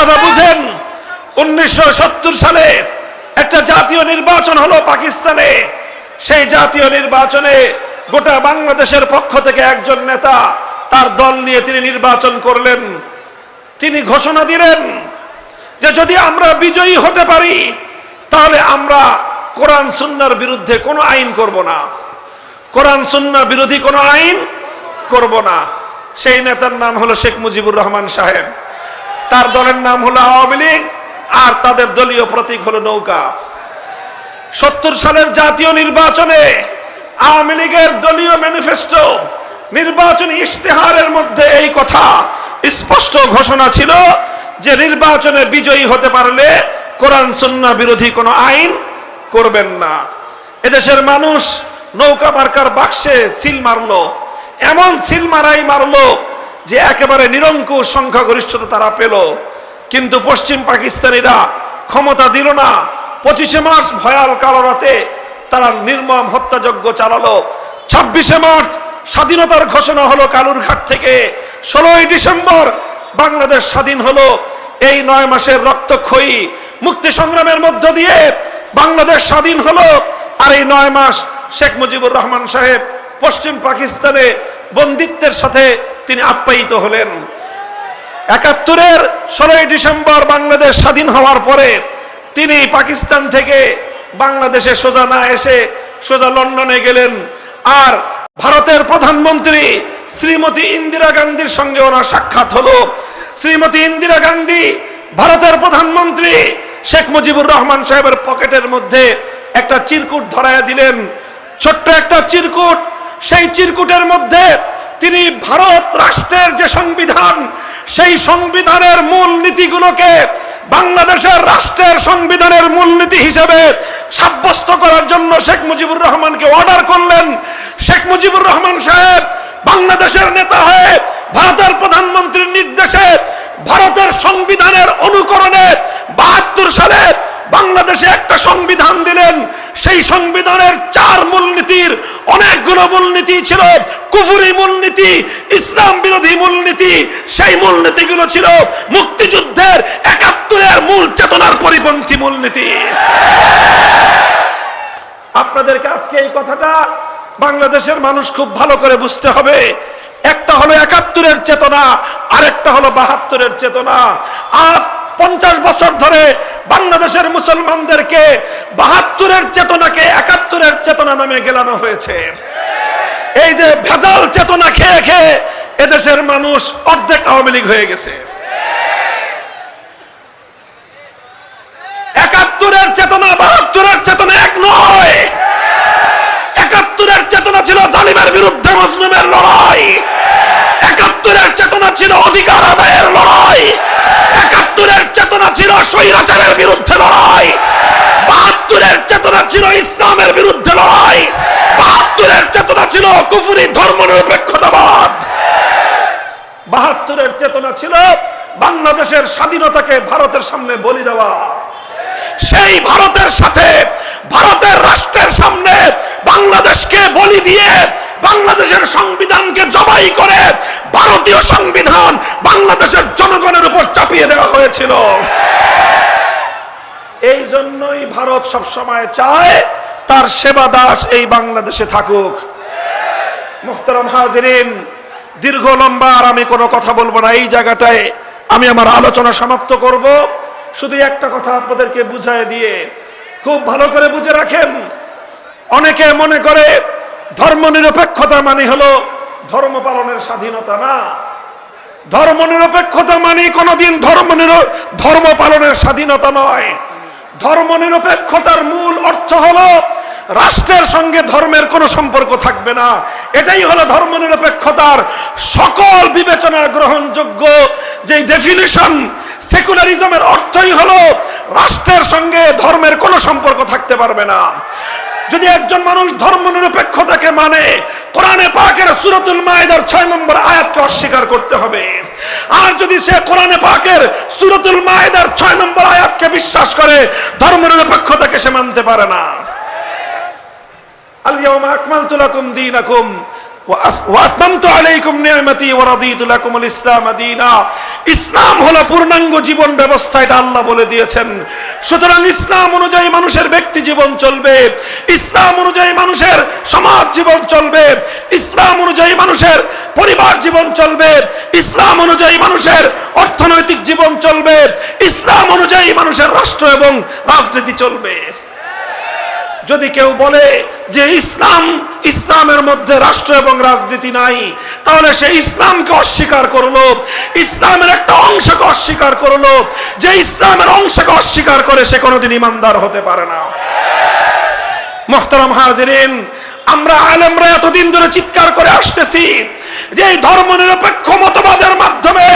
কথাটা বুঝেন, উনিশশো সালে একটা জাতীয় নির্বাচন হলো পাকিস্তানে। সেই জাতীয় নির্বাচনে গোটা বাংলাদেশের পক্ষ থেকে একজন নেতা তার দল নিয়ে তিনি নির্বাচন করলেন। তিনি ঘোষণা দিলেন যে যদি আমরা বিজয়ী হতে পারি, তাহলে আমরা কোরআন সুন্নার বিরুদ্ধে কোনো আইন করব না। কোরআন সুন্না বিরোধী কোনো আইন করব না। সেই নেতার নাম হলো শেখ মুজিবুর রহমান সাহেব। তার দলের নাম হলো আওয়ামী লীগ, আর তাদের দলীয় প্রতীক হলো নৌকা। সত্তর সালের জাতীয় নির্বাচনে আওয়ামী লীগের দলীয় ম্যানিফেস্টো নির্বাচনী ইশতেহারের মধ্যে এই কথা স্পষ্ট ঘোষণা ছিল যে নির্বাচনে বিজয়ী হতে পারলে কোরআন সুন্না বিরোধী কোনো আইন করবেন না। এদেশের মানুষ নৌকা মার্কার বাক্সে সিল মারলো, এমন সিল মারাই মারলো যে একেবারে নিরঙ্কুশ সংখ্যাগরিষ্ঠতা তারা পেল, কিন্তু পশ্চিম পাকিস্তানিরা ক্ষমতা দিল না। পঁচিশে মার্চ ভয়াল কালো রাতে তারা নির্মম হত্যাযজ্ঞ চালালো। ছাব্বিশে মার্চ স্বাধীনতার ঘোষণা হলো কালুরঘাট থেকে। ষোলোই ডিসেম্বর বাংলাদেশ স্বাধীন হলো। এই নয় মাসের রক্তক্ষয়ী মুক্তি সংগ্রামের মধ্য দিয়ে বাংলাদেশ স্বাধীন হলো। আর এই নয় মাস শেখ মুজিবুর রহমান সাহেব পশ্চিম পাকিস্তানে বন্দিত্বের সাথে তিনি আপ্যায়িত হলেন। একাত্তরের ষোলোই ডিসেম্বর বাংলাদেশ স্বাধীন হওয়ার পরে তিনি পাকিস্তান থেকে বাংলাদেশে সোজা না এসে সোজা লন্ডনে গেলেন। আর ভারতের প্রধানমন্ত্রী শ্রীমতী ইন্দিরা গান্ধীর সঙ্গে ওনার সাক্ষাৎ হলো। শ্রীমতী ইন্দিরা গান্ধী ভারতের প্রধানমন্ত্রী শেখ মুজিবুর রহমান সাহেবের পকেটের মধ্যে একটা চিরকুট ধরাইয়া দিলেন। ছোট্ট একটা চিরকুট, সেই চিরকুটের মধ্যে তিনি ভারত রাষ্ট্রের যে সংবিধান, সেই সংবিধানের মূল নীতিগুলোকে বাংলাদেশের রাষ্ট্রের সংবিধানের মূলনীতি হিসেবে সাব্যস্ত করার জন্য শেখ মুজিবুর রহমানকে অর্ডার করলেন। শেখ মুজিবুর রহমান সাহেব বাংলাদেশের নেতা হয়ে ভারতের প্রধানমন্ত্রীর নির্দেশে ভারতের সংবিধানের অনুকরণে বাহাত্তর সালে বাংলাদেশে একটা সংবিধান দিলেন। সেই সংবিধানের চার মূলনীতির অনেকগুলো মূলনীতি ছিল, কুফুরি মূলনীতি ইসলাম বিরোধী মূলনীতি সেই মূলনীতিগুলো ছিল মুক্তিযুদ্ধের একাত্তরের মূল চেতনার পরিপন্থী মূলনীতি আপনাদেরকে আজকে এই কথাটা বাংলাদেশের মানুষ খুব ভালো করে বুঝতে হবে। একটা হলো একাত্তরের চেতনা, আরেকটা হলো বাহাত্তরের চেতনা। আজ পঞ্চাশ বছর ধরে বাংলাদেশের মুসলমানদেরকে বাহাত্তরের চেতনাকে একাত্তরের চেতনা নামে গেলানো হয়েছে। এই যে ভেজাল চেতনা খেয়ে খেয়ে এদেশের মানুষ অর্ধেক আওয়ামী লীগ হয়ে গেছে। একাত্তরের চেতনা বাহাত্তরের চেতনা এক নয়। একাত্তরের চেতনা ছিল জালিমের বিরুদ্ধে মজলুমের লড়াই। একাত্তরের চেতনা ছিল অধিকার আদায়ের লড়াই। একাত্তরের চেতনা ছিল স্বৈরাচারের বিরুদ্ধে লড়াই। বাহাত্তরের চেতনা ছিল ইসলামের বিরুদ্ধে লড়াই। বাহাত্তরের চেতনা ছিল কুফুরি ধর্ম নিরপেক্ষতাবাদ বাহাত্তরের চেতনা ছিল বাংলাদেশের স্বাধীনতাকে ভারতের সামনে বলি দেওয়া। সেই ভারতের সাথে ভারতের রাষ্ট্রের সামনে বাংলাদেশকে বলি দিয়ে বাংলাদেশের সংবিধানকে জবাই করে ভারতীয় সংবিধান বাংলাদেশের জনগণের উপর চাপিয়ে দেওয়া হয়েছিল। এই জন্যই ভারত সব সময় চায় তার সেবা দাস এই বাংলাদেশে থাকুক। মুহতারাম হাজিরিন, দীর্ঘ লম্বা আর আমি কোনো কথা বলব না, এই জায়গাটায় আমি আমার আলোচনা সমাপ্ত করব। শুধু একটা কথা আপনাদেরকে বুঝায় দিয়ে খুব ভালো করে বুঝে রাখেন। অনেকে মনে করে ধর্ম নিরপেক্ষতা মানে হলো ধর্ম পালনের স্বাধীনতা না। ধর্ম নিরপেক্ষতা মানে কোনোদিন ধর্ম ধর্ম পালনের স্বাধীনতা নয়। ধর্ম নিরপেক্ষতার মূল অর্থ হলো রাষ্ট্রের সঙ্গে ধর্মের কোনো সম্পর্ক থাকবে না। এটাই হলো ধর্মনিরপেক্ষতার সকল বিবেচনার গ্রহণযোগ্য যে ডেফিনিশন সেকুলারিজমের অর্থই হলো রাষ্ট্রের সঙ্গে ধর্মের কোনো সম্পর্ক থাকতে পারবে না। যদি একজন মানুষ ধর্ম নিরপেক্ষতাকে মানে কোরআনে পাকের সুরতুল মায়েদার ছয় নম্বর আয়াতকে অস্বীকার করতে হবে। আর যদি সে কোরআনে পাকের সুরতুল মায়েদার ছয় নম্বর আয়াতকে বিশ্বাস করে ধর্ম নিরপেক্ষতাকে সে মানতে পারে না। আলিয়া আকমাল তুলাকুম দিন ইসলাম হলো পূর্ণাঙ্গ জীবন ব্যবস্থা, এটা আল্লাহ বলে দিয়েছেন। সুতরাং ইসলাম অনুযায়ী মানুষের ব্যক্তি জীবন চলবে। ইসলাম অনুযায়ী মানুষের সমাজ জীবন চলবে। ইসলাম অনুযায়ী মানুষের পরিবার জীবন চলবে। ইসলাম অনুযায়ী মানুষের অর্থনৈতিক জীবন চলবে। ইসলাম অনুযায়ী মানুষের রাষ্ট্র এবং রাজনীতি চলবে। যদি কেউ বলে যে ইসলাম, ইসলামের মধ্যে রাষ্ট্র এবং রাজনীতি নাই, তাহলে সে ইসলামকে অস্বীকার করল, ইসলামের একটা অংশকে অস্বীকার করল, যে ইসলামের অংশকে অস্বীকার করে সে কোনোদিন ইমানদার হতে পারে না। মোহতারাম হাজিরিন, আমরা আলেমরা এতদিন ধরে চিৎকার করে আসতেছি যে ধর্ম নিরপেক্ষ মতবাদের মাধ্যমে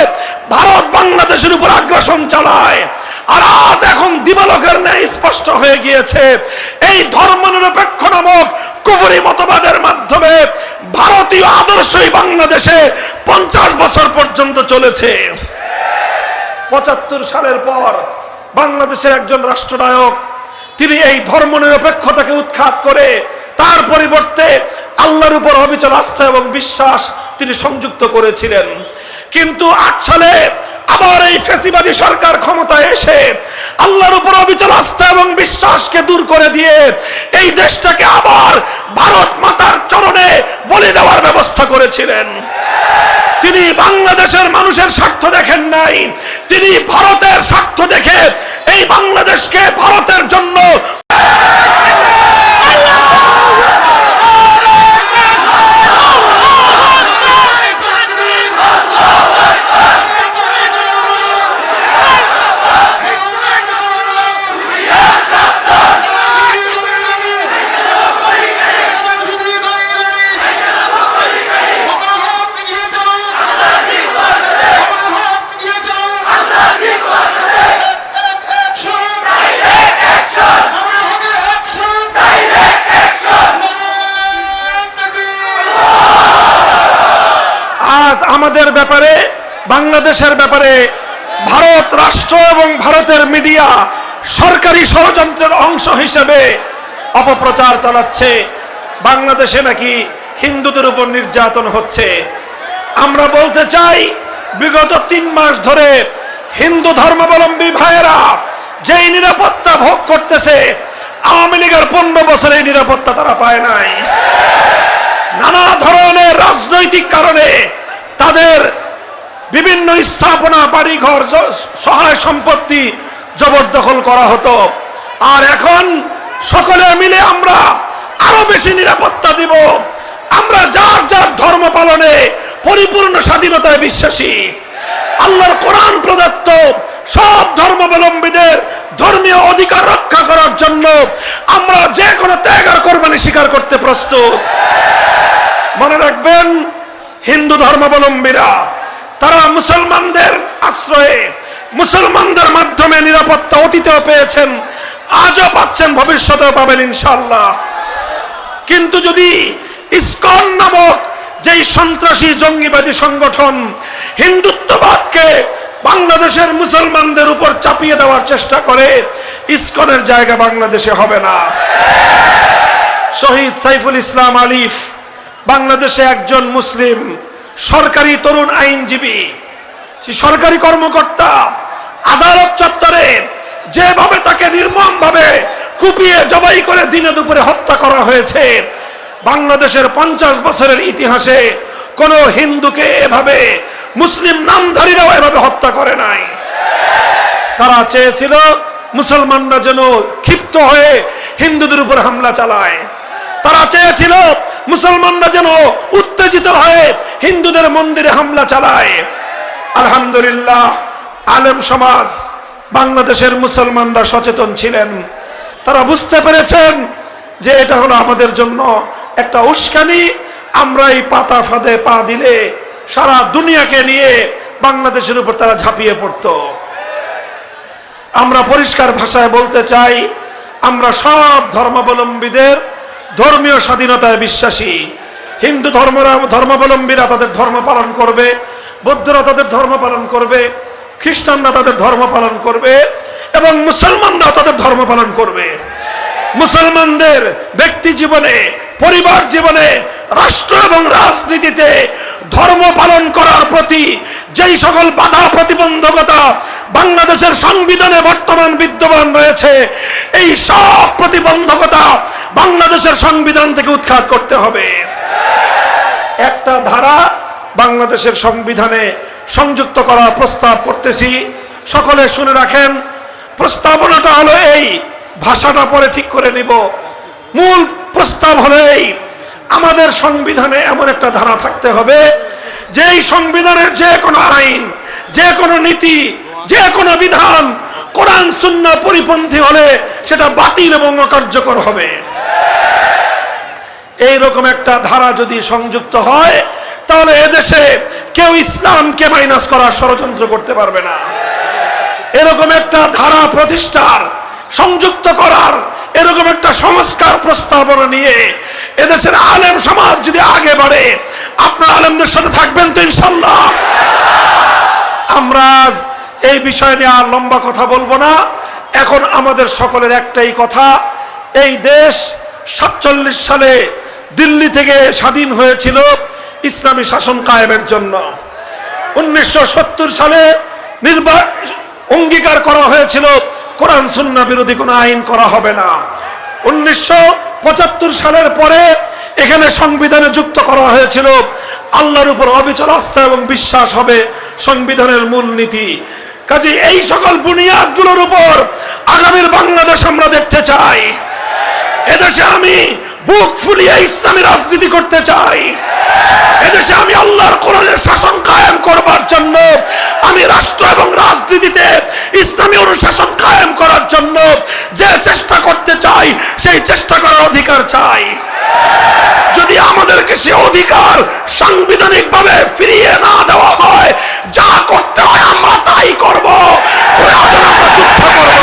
ভারত বাংলাদেশের উপর আগ্রাসন চালায়। আজ এখন দিবালকের ন্যায় স্পষ্ট হয়ে গিয়েছে। এই নামক মতবাদের মাধ্যমে ভারতীয় আদর্শই বাংলাদেশে পঞ্চাশ বছর পর্যন্ত চলেছে। পঁচাত্তর সালের পর বাংলাদেশের একজন রাষ্ট্রনায়ক, তিনি এই ধর্ম নিরপেক্ষতাকে উৎখাত করে তার পরিবর্তে আল্লাহর উপর অবিচল আস্থা এবং বিশ্বাস তিনি সংযুক্ত করেছিলেন। কিন্তু আট সালে আবার এই ফেসিবাদী সরকার ক্ষমতায় এসে আল্লাহর উপর অবিচল আস্থা এবং বিশ্বাসকে দূর করে দিয়ে এই দেশটাকে আবার ভারত মাতার চরণে বলি দেওয়ার ব্যবস্থা করেছিলেন। তিনি বাংলাদেশের মানুষের স্বার্থ দেখেন নাই। তিনি ভারতের স্বার্থ দেখে এই বাংলাদেশকে ভারতের জন্য আজ আমাদের ব্যাপারে, বাংলাদেশের ব্যাপারে, ভারত রাষ্ট্র এবং ভারতের মিডিয়া সরকারি ষড়যন্ত্রের অংশ হিসেবে অপপ্রচার চালাচ্ছে। বাংলাদেশে নাকি হিন্দুদের উপর নির্যাতন হচ্ছে। আমরা বলতে চাই, বিগত তিন মাস ধরে হিন্দু ধর্মাবলম্বী ভাইয়েরা যেই নিরাপত্তা ভোগ করতেছে, আওয়ামী লীগের পনেরো বছরে নিরাপত্তা তারা পায় নাই। নানা ধরনের রাজনৈতিক কারণে তাদের বিভিন্ন স্থাপনা, বাড়িঘর সহায় সম্পত্তি জবরদখল করা হতো। আর এখন সকলে মিলে আমরা আরও বেশি নিরাপত্তা দিব। আমরা যার যার ধর্ম পালনে পরিপূর্ণ স্বাধীনতায় বিশ্বাসী। আল্লাহর কোরআন প্রদত্ত সব ধর্মাবলম্বীদের ধর্মীয় অধিকার রক্ষা করার জন্য আমরা যে কোনো ত্যাগ আর কোরবানি স্বীকার করতে প্রস্তুত। মনে রাখবেন হিন্দু ধর্মাবলম্বীরা, তারা মুসলমানদের আশ্রয়ে, মুসলমানদের মাধ্যমে নিরাপত্তা অতীতেও পেয়েছেন, আজও পাচ্ছেন, ভবিষ্যতেও পাবেন ইনশাল্লাহ কিন্তু যদি ইসকন নামক যেই সন্ত্রাসী জঙ্গিবাদী সংগঠন হিন্দুত্ববাদকে বাংলাদেশের মুসলমানদের উপর চাপিয়ে দেওয়ার চেষ্টা করে, ইসকনের জায়গা বাংলাদেশে হবে না। শহীদ সাইফুল ইসলাম আলিফ বাংলাদেশে একজন মুসলিম সরকারি তরুণ আইনজীবী সরকারি কর্মকর্তা, আদালত চত্বরে যেভাবে তাকে নির্মম ভাবে কুপিয়ে জবাই করে দিনে দুপুরে হত্যা করা হয়েছে, বাংলাদেশের পঞ্চাশ বছরের ইতিহাসে কোন হিন্দুকে এভাবে, মুসলিম নামধারীরাও এভাবে হত্যা করে নাই। তারা চেয়েছিল মুসলমানরা যেন ক্ষিপ্ত হয়ে হিন্দুদের উপর হামলা চালায়। তারা চেয়েছিল মুসলমানরা যেন উত্তেজিত হয়ে হিন্দুদের মন্দিরে হামলা চালায়। আলহামদুলিল্লাহ, আলেম সমাজ, বাংলাদেশের মুসলমানরা সচেতন ছিলেন। তারা বুঝতে পেরেছেন যে এটা হলো আমাদের জন্য একটা উস্কানি। আমরা এই পাতা ফাঁদে পা দিলে সারা দুনিয়াকে নিয়ে বাংলাদেশের উপর তারা ঝাঁপিয়ে পড়তো। আমরা পরিষ্কার ভাষায় বলতে চাই, আমরা সব ধর্মাবলম্বীদের ধর্মীয় স্বাধীনতায় বিশ্বাসী। হিন্দু ধর্মরা, ধর্মাবলম্বীরা তাদের ধর্ম পালন করবে, বৌদ্ধরা তাদের ধর্ম পালন করবে, খ্রিস্টানরা তাদের ধর্ম পালন করবে, এবং মুসলমানরা তাদের ধর্ম পালন করবে। মুসলমানদের ব্যক্তি জীবনে, পরিবার জীবনে, রাষ্ট্র এবং রাজনীতিতে ধর্ম পালন করার প্রতি যেই সকল বাধা প্রতিবন্ধকতা বাংলাদেশের সংবিধানে বর্তমান বিদ্যমান রয়েছে, এই সব প্রতিবন্ধকতা বাংলাদেশের সংবিধান থেকে উৎখাত করতে হবে। একটা ধারা বাংলাদেশের সংবিধানে সংযুক্ত করার প্রস্তাব করতেছি। সকলে শুনে রাখেন, প্রস্তাবনাটা হলো এই, ভাষাটা পরে ঠিক করে নিব। মূল প্রস্তাব হলো এই, আমাদের সংবিধানে এমন একটা ধারা থাকতে হবে যে এই সংবিধানের যে কোনো আইন, যে কোনো নীতি, যে কোনো বিধান, কোরআন শূন্য পরিপন্থী হলে সেটা বাতিল এবং অকার্যকর হবে। এইরকম একটা ধারা যদি সংযুক্ত হয়, তাহলে এদেশে কেউ ইসলামকে মাইনাস করার ষড়যন্ত্র করতে পারবে না। এরকম একটা ধারা প্রতিষ্ঠার, সংযুক্ত করার, এরকম একটা সংস্কার প্রস্তাবনা নিয়ে এদেশের আলেম সমাজ যদি আগে বাড়ে, আপনার আলেমদের সাথে থাকবেন তো ইনশাল্লাহ আমরা এই বিষয় নিয়ে আর লম্বা কথা বলব না। এখন আমাদের সকলের একটাই কথা, এই দেশ সাতচল্লিশ সালে দিল্লি থেকে স্বাধীন হয়েছিল ইসলামী শাসন কায়েমের জন্য। উনিশশো সত্তর সালে নির্বা অঙ্গীকার করা হয়েছিল, কোরআন সুন্না বিরোধী কোনো আইন করা হবে না। উনিশশো পঁচাত্তর সালের পরে এখানে সংবিধানে যুক্ত করা হয়েছিল, আল্লাহর উপর অবিচল আস্থা এবং বিশ্বাস হবে সংবিধানের মূল নীতি। কাজে এই সকল বুনিয়াদগুলোর উপর আগামীর বাংলাদেশ আমরা দেখতে চাই। এদেশে আমি বুক ফুলিয়ে ইসলামী রাজনীতি করতে চাই। এদেশে আমি আল্লাহর কোরআনের শাসন কায়েম করবার জন্য, আমি রাষ্ট্র এবং রাজনীতিতে ইসলামী অনুশাসন কায়েম করার জন্য যে চেষ্টা করতে চাই, সেই চেষ্টা করার অধিকার চাই। যদি আমাদেরকে সে অধিকার সাংবিধানিক ভাবে ফিরিয়ে না দেওয়া হয় যা করতে হয় আমরা তাই করব প্রয়োজন আমরা যুদ্ধ করব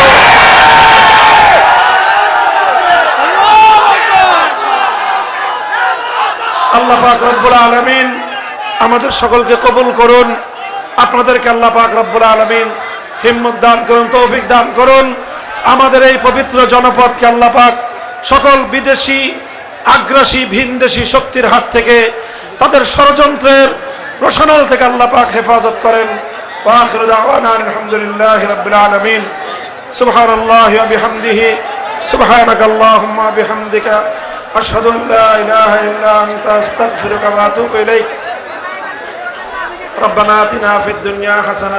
আল্লাহ পাক রব্বুল আলমিন আমাদের সকলকে কবুল করুন আপনাদেরকে আল্লাহ পাক রব্বুল আলমিন হিম্মত দান করুন তৌফিক দান করুন আমাদের এই পবিত্র জনপদকে আল্লাহ পাক সকল বিদেশি আগ্রাসী ভিনদেশি শক্তির হাত থেকে তাদের ষড়যন্ত্রের রোশনাল থেকে আল্লাহ পাক হেফাজত করেন وآخر دعوانا أن الحمد لله رب العالمين سبحان الله وبحمده سبحانك اللهم وبحمدك أشهد أن لا إله إلا أنت أستغفرك وأتوب إليك ربنا آتنا في الدنيا حسنة